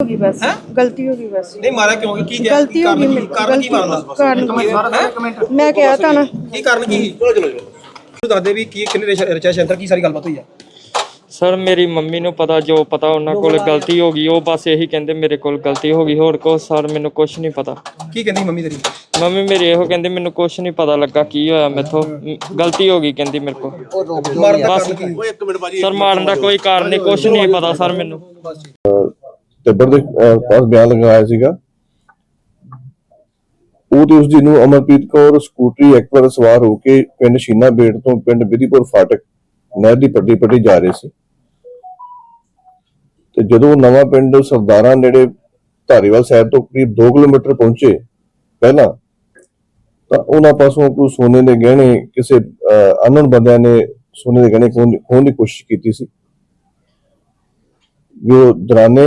ਹੋ ਗਈ ਬਸ। ਗਲਤੀ ਹੋ ਗਈ ਬਸ। ਨਹੀਂ ਮਾਰਿਆ ਕਿਉਂ? ਕੀ ਗਿਆ ਗਲਤੀ ਹੋ ਗਈ ਕਾਰਨ ਕੀ ਮੇਰੇ ਕਾਰਨ ਕੀ ਬਣਦਾ ਕਾਰਨ ਮੈਂ ਕਿਹਾ ਤਾਂ ਨਾ। ਕੀ ਕਾਰਨ ਕੀ? ਚਲੋ ਚਲੋ ਚਲੋ। ਦੱਸਦੇ ਵੀ ਕੀ ਕਿੰਨੇ ਰਚਾ ਸ਼ੰਤਰ ਕੀ ਸਾਰੀ ਗੱਲਬਾਤ ਹੋਈ ਆ? ਸਰ ਮੇਰੀ ਮੰਮੀ ਨੂੰ ਪਤਾ ਜੋ ਪਤਾ ਉਹਨਾਂ ਕੋਲ ਗਲਤੀ ਹੋ ਗਈ ਉਹ ਬਸ ਇਹੀ ਕਹਿੰਦੇ ਮੇਰੇ ਕੋਲ ਗਲਤੀ ਹੋ ਗਈ। ਹੋਰ ਕੋ ਸਰ ਮੈਨੂੰ ਕੁਝ ਨਹੀਂ ਪਤਾ। ਕੀ ਕਹਿੰਦੀ ਮੰਮੀ ਤੇਰੀ? ਮੰਮੀ ਮੇਰੀ ਇਹੋ ਕਹਿੰਦੇ ਮੈਨੂੰ ਕੁਝ ਨਹੀਂ ਪਤਾ ਲੱਗਾ ਕੀ ਹੋਇਆ ਮੈਥੋਂ। ਮ, ਗਲਤੀ ਹੋ ਗਈ ਕਹਿੰਦੀ ਮੇਰੇ ਕੋਲ। ਮਾਰਨ ਦਾ ਬਸ ਕਾਰਨ ਕੀ ਸਰ ਮਾਰਨ ਦਾ ਕੋਈ ਕਾਰਨ ਨਹੀਂ ਕੁਝ ਨਹੀਂ ਪਤਾ ਸਰ ਮੈਨੂੰ। ਟੱਬਰ ਦੇ ਪਾਸ ਬਿਆਨ ਲਗਾਇਆ ਸੀਗਾ। ਉਹ ਤੇ ਉਸ ਦੀ ਨੂੰ ਅਮਰਪ੍ਰੀਤ ਕੌਰ ਸਕੂਟਰੀ ਐਕਟਿਵਾ ਸਵਾਰ ਹੋ ਕੇ ਪਿੰਡ ਸ਼ੀਨਾ ਬੇੜ ਤੋਂ ਪਿੰਡ ਵਿਧੀਪੁਰ ਫਾਟਕ ਨਹਿਰ ਦੀ ਪੱਟੀ ਪੱਟੀ ਜਾ ਰਹੇ ਸੀ। ਤੇ ਜਦੋਂ ਨਵਾਂ ਪਿੰਡ ਸਰਦਾਰਾਂ ਨੇੜੇ ਧਾਰੀਵਾਲ ਸਾਹਿਬ ਤੋਂ ਕਰੀਬ 2 ਕਿਲੋਮੀਟਰ ਪਹੁੰਚੇ ਪਹਿਲਾਂ, ਤਾਂ ਉਹਨਾਂ ਪਾਸੋਂ ਕੋਈ ਸੋਨੇ ਦੇ ਗਹਿਣੇ ਕਿਸੇ ਅਨਨ ਬੰਦਿਆਂ ਨੇ ਸੋਨੇ ਦੇ ਗਹਿਣੇ ਖੋਹਣ ਖੋਹਣ ਦੀ ਕੋਸ਼ਿਸ਼ ਕੀਤੀ ਸੀ। ਜੋ ਦਰਾਨੇ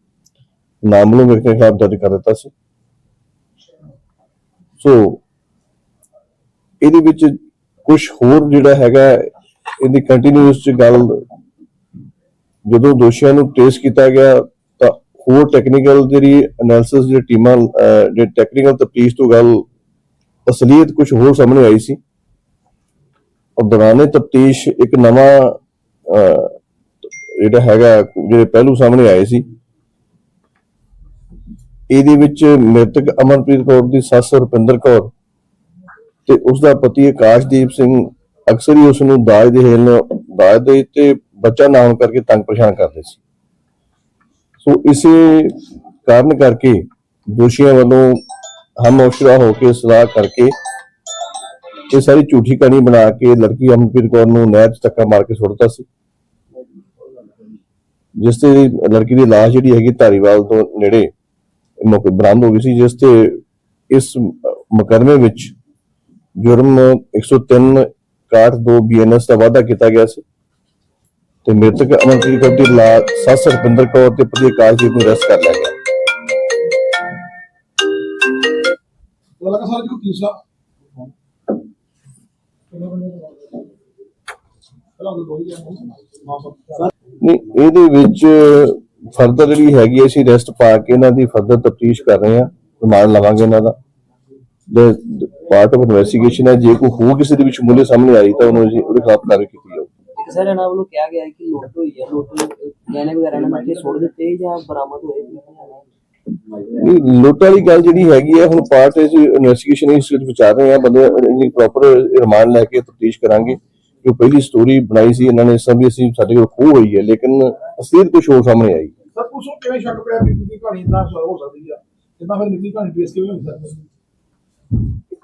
ਨਾਮਲੂਮ ਵਿਅਕਤੀ ਖਿਲਾਫ ਦਰਜ ਕਰ ਦਿੱਤਾ ਸੀ। ਸੋ ਇਹਦੇ ਵਿੱਚ ਕੁਝ ਹੋਰ ਜਿਹੜਾ ਹੈਗਾ ਇਹਦੀ ਕੰਟੀਨਿਊਸ ਚ ਗੱਲ ਜਦੋਂ ਦੋਸ਼ੀਆਂ ਨੂੰ ਟ੍ਰੇਸ ਕੀਤਾ ਗਿਆ ਤਾਂ ਹੋਰ ਟੈਕਨੀਕਲ ਜਿਹੜੀ ਐਨਾਲਿਸਿਸ ਜਿਹੜੀ ਟੀਮਾਂ ਅਹ, ਟੈਕਨੀਕਲ ਤਫਤੀਸ਼ ਤੋਂ ਗੱਲ ਅਸਲੀਅਤ ਕੁਝ ਹੋਰ ਸਾਹਮਣੇ ਆਈ ਸੀ। ਔਰ ਦੌਰਾਨੇ ਤਫਤੀਸ਼ ਇੱਕ ਨਵਾਂ ਜਿਹੜਾ ਹੈਗਾ ਜਿਹੜੇ ਪਹਿਲੂ ਸਾਹਮਣੇ ਆਏ ਸੀ। ਇਹਦੇ ਵਿੱਚ ਮ੍ਰਿਤਕ ਅਮਨਪ੍ਰੀਤ ਕੌਰ ਦੀ ਸੱਸ ਰੁਪਿੰਦਰ ਕੌਰ ਤੇ ਉਸ ਦਾ ਪਤੀ ਆਕਾਸ਼ਦੀਪ ਸਿੰਘ, ਅਕਸਰ ਹੀ ਉਸ ਨੂੰ ਦਾਜ ਦੇ ਹੇਲ ਦਾਜ ਦੇ ਤੇ ਬੱਚਾ ਨਾ ਹੋਣ ਕਰਕੇ ਤੰਗ ਪਰੇਸ਼ਾਨ ਕਰਦੇ ਸੀ। ਸੋ ਇਸੇ ਕਾਰਨ ਕਰਕੇ ਦੋਸ਼ੀਆਂ ਵੱਲੋਂ ਹਮ ਔਸ਼ਰਾ ਹੋ ਕੇ ਸਲਾਹ ਕਰਕੇ ਇਹ ਸਾਰੀ ਝੂਠੀ ਕਹਾਣੀ ਬਣਾ ਕੇ ਲੜਕੀ ਅਮਨਪ੍ਰੀਤ ਕੌਰ ਨੂੰ ਨਹਿਰ 'ਚ ਧੱਕਾ ਮਾਰ ਕੇ ਸੁੱਟਤਾ ਸੀ। ਜਿਸ ਤੇ ਲੜਕੀ ਦੀ ਲਾਸ਼ ਜਿਹੜੀ ਹੈਗੀ ਧਾਰੀਵਾਲ ਤੋਂ ਨੇੜੇ ਮੌਕੇ ਬਰਾਮਦ ਹੋ ਗਈ ਸੀ ਜਿਸ ਤੇ ਇਸ ਮੁਕੱਦਮੇ ਵਿੱਚ ਜੁਰਮ 103 62 ਬੀਐਨਐਸ ਦਾ ਵਾਅਦਾ ਕੀਤਾ ਗਿਆ ਸੀ ਤੇ ਮ੍ਰਿਤਕ ਅਮਨਪ੍ਰੀਤ ਕੌਰ ਦੀ ਲਾਸ਼ ਸੱਸ ਰਪਿੰਦਰ ਕੌਰ ਤੇ ਪਤੀ ਆਕਾਸ਼ਦੀਪ ਨੂੰ ਅਰੈਸਟ ਕਰ ਲਿਆ ਗਿਆ। ਲਗਾ ਸਰ ਜੀ ਤੀਸਰਾ ਚਲੋ ਦੋ ਹੀ ਆ ਨਹੀਂ ਇਹਦੇ ਵਿੱਚ ਫਰਦਰ ਜਿਹੜੀ ਹੈਗੀ ਅਸੀਂ ਰੈਸਟ ਪਾ ਕੇ ਇਹਨਾਂ ਦੀ ਫਰਦਰ ਤਫਤੀਸ਼ ਕਰ ਰਹੇ ਹਾਂ ਰਿਮਾਂਡ ਲਵਾਂਗੇ ਇਹਨਾਂ ਦਾ। ਜੇ ਪਾਰਟ ਆਫ ਇਨਵੈਸਟੀਗੇਸ਼ਨ ਹੈ ਜੇ ਕੋਈ ਹੋਰ ਕਿਸੇ ਦੇ ਵਿੱਚ ਮੁੱਲੇ ਸਾਹਮਣੇ ਆਈ ਤਾਂ ਉਹਨੂੰ ਅਸੀਂ ਉਹਦੇ ਖਿਲਾਫ ਕਾਰਵਾਈ ਕੀਤੀ ਜਾਊਗੀ। ਸਰ ਇਹਨਾਂ ਵੱਲੋਂ ਕਿਹਾ ਗਿਆ ਹੈ ਕਿ ਲੁੱਟ ਹੋਈ ਹੈ। ਲੁੱਟ ਗਹਿਣੇ ਵਗੈਰਾ ਇਹਨਾਂ ਨੇ ਸੁੱਟ ਦਿੱਤੇ ਜਾਂ ਬਰਾਮਦ ਹੋਏ ਨਹੀਂ ਲੁੱਟ ਵਾਲੀ ਗੱਲ ਜਿਹੜੀ ਹੈਗੀ ਹੈ ਹੁਣ ਪਾਰਟ ਇਸ ਇਨਵੈਸਟੀਗੇਸ਼ਨ ਇਸ ਵਿੱਚ ਵਿਚਾਰ ਰਹੇ ਹਾਂ। ਬੰਦੇ ਦੀ ਪ੍ਰੋਪਰ ਰਿਮਾਂਡ ਲੈ ਕੇ ਤਫਤੀਸ਼ ਕਰਾਂਗੇ। ਜੋ ਪਹਿਲੀ ਸਟੋਰੀ ਬਣਾਈ ਸੀ ਇਹਨਾਂ ਨੇ ਸਮਝੀ ਸੀ ਸਾਡੇ ਕੋਲ ਖੋਹ ਹੋਈ ਹੈ ਲੇਕਿਨ ਅਸਲੀਅਤ ਕੁਝ ਹੋਰ ਸਾਹਮਣੇ ਆਈ। ਸਰ ਕੁਛ ਨੂੰ ਕਿਵੇਂ ਸ਼ੱਕ ਪਿਆ ਵੀ ਦੀ ਕਹਾਣੀ ਇਦਾਂ ਹੋ ਸਕਦੀ ਆ? ਇਦਾਂ ਫਿਰ ਨਿਕਲੀ ਕਹਾਣੀ ਫੇਸ ਕਿਵੇਂ ਹੋ ਸਕਦੀ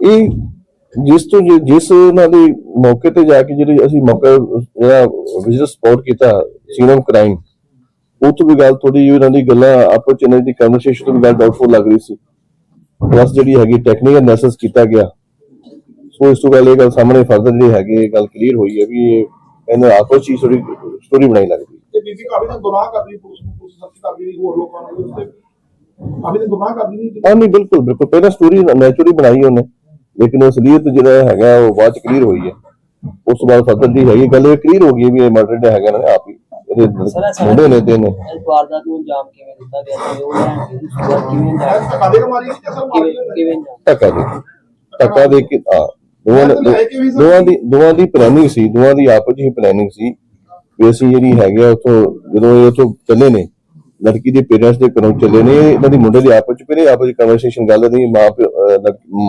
ਇਹ ਜਿਸ ਤੋਂ ਜਿਸ ਉਹਨਾਂ ਦੇ ਮੌਕੇ ਤੇ ਜਾ ਕੇ ਜਿਹੜੀ ਅਸੀਂ ਮੌਕਾ ਜਿਹੜਾ ਵਿਜ਼ਿਟ ਸਪੌਟ ਕੀਤਾ ਸੀਨ ਆਫ ਕ੍ਰਾਈਮ ਉਹ ਤੋਂ ਵੀ ਗੱਲ ਥੋੜੀ ਜਿਹੀ ਉਹਨਾਂ ਦੀ ਗੱਲਾਂ ਆਪਸ ਚ ਇਹਨਾਂ ਦੀ ਕਨਵਰਸੇਸ਼ਨ ਤੋਂ ਵੀ ਗੱਲ ਡਾਊਟਫੁਲ ਲੱਗ ਰਹੀ ਸੀ। ਪਲੱਸ ਜਿਹੜੀ ਹੈਗੀ ਟੈਕਨੀਕਲ ਐਨਾਲਿਸਿਸ ਕੀਤਾ ਗਿਆ। ਸੋ ਇਸ ਤੋਂ ਗੱਲ ਇਹ ਗੱਲ ਸਾਹਮਣੇ ਫਰਦਰ ਜਿਹੜੀ ਹੈਗੀ ਇਹ ਗੱਲ ਕਲੀਅਰ ਹੋਈ ਹੈ ਵੀ ਇਹ ਇਹਨਾਂ ਆਪਸ ਚ ਹੀ ਥੋੜੀ ਸਟੋਰੀ ਬਣਾਈ ਲੱਗਦੀ। ਤੇ ਬੀਬੀ ਕਾਫੀ ਦਿਨ ਗੁਨਾਹ ਕਰਦੀ ਪੁਲਿਸ ਨੂੰ। ਸਖਤ ਕਰਦੀ ਰਹੀ ਹੋਰ ਲੋਕਾਂ ਨੂੰ ਉਸ ਤੇ ਕਾਫੀ ਦਿਨ ਗੁਨਾਹ ਕਰਦੀ ਨਹੀਂ ਹਾਂ ਨਹੀਂ ਬਿਲਕੁਲ ਬਿਲਕੁਲ। ਪਹਿਲਾਂ ਸਟੋਰੀ ਨੈਚੁਰਲੀ ਬਣਾਈ ਉਹਨੇ। ਲੇਕਿਨ ਅਸਲੀਅਤ ਜਿਹੜਾ ਹੈਗਾ ਉਹ ਬਾਅਦ ਚ ਕਲੀਅਰ ਹੋਈ ਹੈ ਉਸ ਤੋਂ ਬਾਅਦ ਫਰਦਰ ਦੀ ਹੈਗੀ ਗੱਲ ਇਹ ਕਲੀਅਰ ਹੋ ਗਈ ਵੀ ਇਹ ਮਰਡਰ ਜਿਹੜਾ ਹੈਗਾ ਨਾ ਆਪ ਹੀ। ਇਹਦੇ ਮੁੰਡੇ ਨੇ ਤੇ ਨੇ ਵਾਰਦਾਤ ਨੂੰ ਅੰਜਾਮ ਕਿਵੇਂ ਦਿੱਤਾ ਗਿਆ ਤੇ ਉਹ ਲੈਣ ਦੀ ਸ਼ੁਰੂਆਤ ਕਿਵੇਂ ਜਾਂ ਕਿਵੇਂ ਧੱਕਾ ਦੇ ਕੇ। ਧੱਕਾ ਦੇ ਕੇ ਆ ਦੋਵਾਂ ਦੀ ਦੋਵਾਂ ਦੀ ਪਲੈਨਿੰਗ ਸੀ ਦੋਵਾਂ ਦੀ ਆਪਸ ਵਿੱਚ ਹੀ ਪਲੈਨਿੰਗ ਸੀ। ਵੀ ਅਸੀਂ ਜਿਹੜੀ ਹੈਗੇ ਆ ਉੱਥੋਂ ਜਦੋਂ ਇਹ ਉੱਥੋਂ ਚੱਲੇ ਨੇ ਲੜਕੀ ਦੇ ਪੇਰੈਂਟਸ ਦੇ ਘਰੋਂ ਚੱਲੇ ਨੇ ਇਹਨਾਂ ਦੀ ਮੁੰਡੇ ਦੀ ਆਪਸ ਵਿੱਚ ਪਹਿਲੇ ਆਪਸ ਵਿੱਚ ਕਨਵਰਸੇਸ਼ਨ ਗੱਲ ਨਹੀਂ ਮਾਂ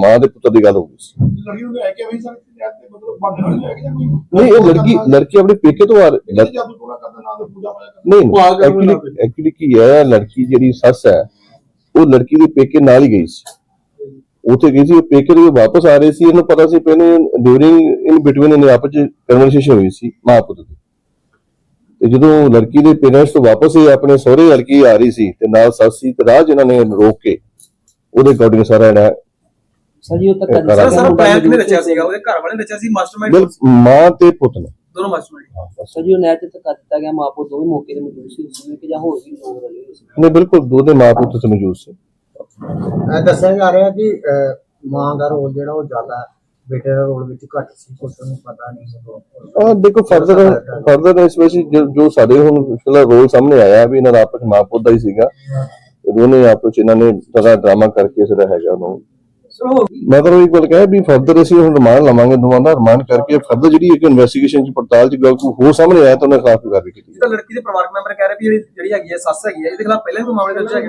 ਮਾਂ ਦੇ ਪੁੱਤਰ ਦੀ ਗੱਲ ਹੋ ਗਈ ਸੀ। ਲੜਕੀ ਨੂੰ ਲੈ ਕੇ ਆਈ ਸਰ ਤੇ ਮਤਲਬ ਬੰਦ ਨਹੀਂ ਲੈ ਕੇ ਜਾਂ ਕੋਈ ਨਹੀਂ ਇਹ ਲੜਕੀ ਲੜਕੀ ਆਪਣੇ ਪੇਕੇ ਤੋਂ ਆ ਰਹੀ- ਲੜ- ਜਾਦੂ ਟੋਣਾ ਕਰਦਾ ਨਾ ਤੇ ਪੂਜਾ ਪਾਇਆ ਕਰਦਾ। ਨਹੀਂ ਐਕਚੁਅਲੀ ਐਕਚੁਅਲੀ ਕੀ ਹੈ ਲੜਕੀ ਜਿਹੜੀ ਸੱਸ ਹੈ ਉਹ ਲੜਕੀ ਦੇ ਪੇਕੇ ਨਾਲ ਹੀ ਗਈ ਸੀ। ਉੱਥੇ ਗਈ ਸੀ ਉਹ ਪੇਕੇ ਤੋਂ ਵਾਪਸ ਆ ਰਹੇ ਸੀ ਇਹਨੂੰ ਪਤਾ ਸੀ ਪਹਿਲੇ ਡਿਊਰਿੰਗ ਇਨ ਬਿਟਵੀਨ ਇਹਨੇ ਆਪਸ ਚ ਕਨਵਰਸੇਸ਼ਨ ਹੋਈ ਸੀ ਮਾਂ ਪੁੱਤ ਦੀ। ਤੇ ਜਦੋਂ ਲੜਕੀ ਦੇ ਪੇਰੈਂਟਸ ਤੋਂ ਵਾਪਸ ਇਹ ਆਪਣੇ ਸਹੁਰੇ ਲੜਕੀ ਆ ਰਹੀ ਸੀ ਤੇ ਨਾਲ ਸੱਸ ਸੀ ਤੇ ਇਹਨਾਂ ਨੇ ਰੋਕ ਕੇ ਉਹਦੇ ਅਕੋਰਡਿੰਗ ਸਾਰਾ ਜਿਹੜਾ ਸਰ ਜੀ ਉਹ ਅੱਜ ਸਰ। ਸਰ ਪਲਾਨ ਕਿਨੇ ਰਚਿਆ ਸੀਗਾ? ਉਹਦੇ ਘਰ ਵਾਲੇ ਨੇ ਰਚਿਆ ਸੀ ਮਾਸਟਰਮਾਈਂਡ ਮਾਂ ਤੇ ਪੁੱਤ ਨੇ। ਦੋਨੋਂ ਮਾਸਟਰਮਾਈਂਡ। ਸਰ ਜੀ ਉਹ ਦਿੱਤਾ ਗਿਆ ਮਾਪੋ ਦੋਵੇਂ ਮੌਕੇ ਤੇ ਮੌਜੂਦ ਸੀ ਉਸ ਵਿੱਚ ਕਿ ਜਾਂ ਹੋਰ ਵੀ ਲੋਕ ਰਲੇ ਹੋਏ ਸੀ। ਨੇ ਬਿਲਕੁਲ ਦੋਨੇ ਮਾਂ ਪੁੱਤ ਤੇ ਮੌਜੂਦ ਸੀ। ਦੱਸਿਆ ਜਾ ਰਿਹਾ ਕਿ ਮਾਂ ਦਾ ਰੋਲ ਜਿਹੜਾ ਉਹ ਜ਼ਿਆਦਾ ਹੈ, ਬੇਟੇ ਦਾ ਰੋਲ ਵਿੱਚ ਘੱਟ ਸੀ ਕੁਝ ਨੂੰ ਪਤਾ ਨਹੀਂ ਸੀ ਆ ਦੇਖੋ ਫਰਦਰ ਫਰਦਰ ਇਸ ਵਿੱਚ ਜੋ ਸਾਡੇ ਹੁਣ ਫਿਲਹਾਲ ਰੋਲ ਸਾਹਮਣੇ ਆਇਆ ਵੀ ਇਹਨਾਂ ਦਾ ਆਪਸ 'ਚ ਮਾਂ ਪੁੱਤ ਦਾ ਹੀ ਸੀਗਾ। ਦੋਨੇ ਆਪਸ 'ਚ ਇਹਨਾਂ ਨੇ ਸਾਰਾ ਡਰਾਮਾ ਕਰਕੇ ਜਿਹੜਾ ਹੈਗਾ ਉਹਨੂੰ। ਮੈਂ ਤਾਂ ਇੱਕ ਗੱਲ ਕਹਿਆ ਵੀ ਫਰਦਰ ਅਸੀਂ ਹੁਣ ਰਿਮਾਂਡ ਲਵਾਂਗੇ ਦੋਵਾਂ ਦਾ ਰਿਮਾਂਡ ਕਰਕੇ ਫਰਦਰ ਜਿਹੜੀ ਇੱਕ ਇਨਵੈਸਟੀਗੇਸ਼ਨ ਚ ਪੜਤਾਲ ਚ ਗੱਲ ਕੋਈ ਹੋਰ ਸਾਹਮਣੇ ਆਇਆ ਤਾਂ ਉਹਨਾਂ ਖਿਲਾਫ ਕਾਰਵਾਈ ਕੀਤੀ। ਤਾਂ ਲੜਕੀ ਦੇ ਪਰਿਵਾਰਕ ਮੈਂਬਰ ਕਹਿ ਰਹੇ ਵੀ ਜਿਹੜੀ ਜਿਹੜੀ ਹੈਗੀ ਹੈ ਸੱਸ ਹੈਗੀ ਹੈ ਇਹਦੇ ਖਿਲਾਫ ਪਹਿਲਾਂ ਵੀ ਮਾਮਲੇ ਦਰਜ ਹੈਗੇ?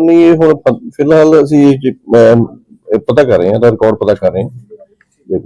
ਨਹੀਂ ਇਹ ਹੁਣ ਫਿਲਹਾਲ ਅਸੀਂ ਇਹ ਇਹ ਪਤਾ ਕਰ ਰਹੇ ਹਾਂ ਦਾ ਰਿਕਾਰਡ ਪਤਾ ਕਰ ਰਹੇ ਹਾਂ।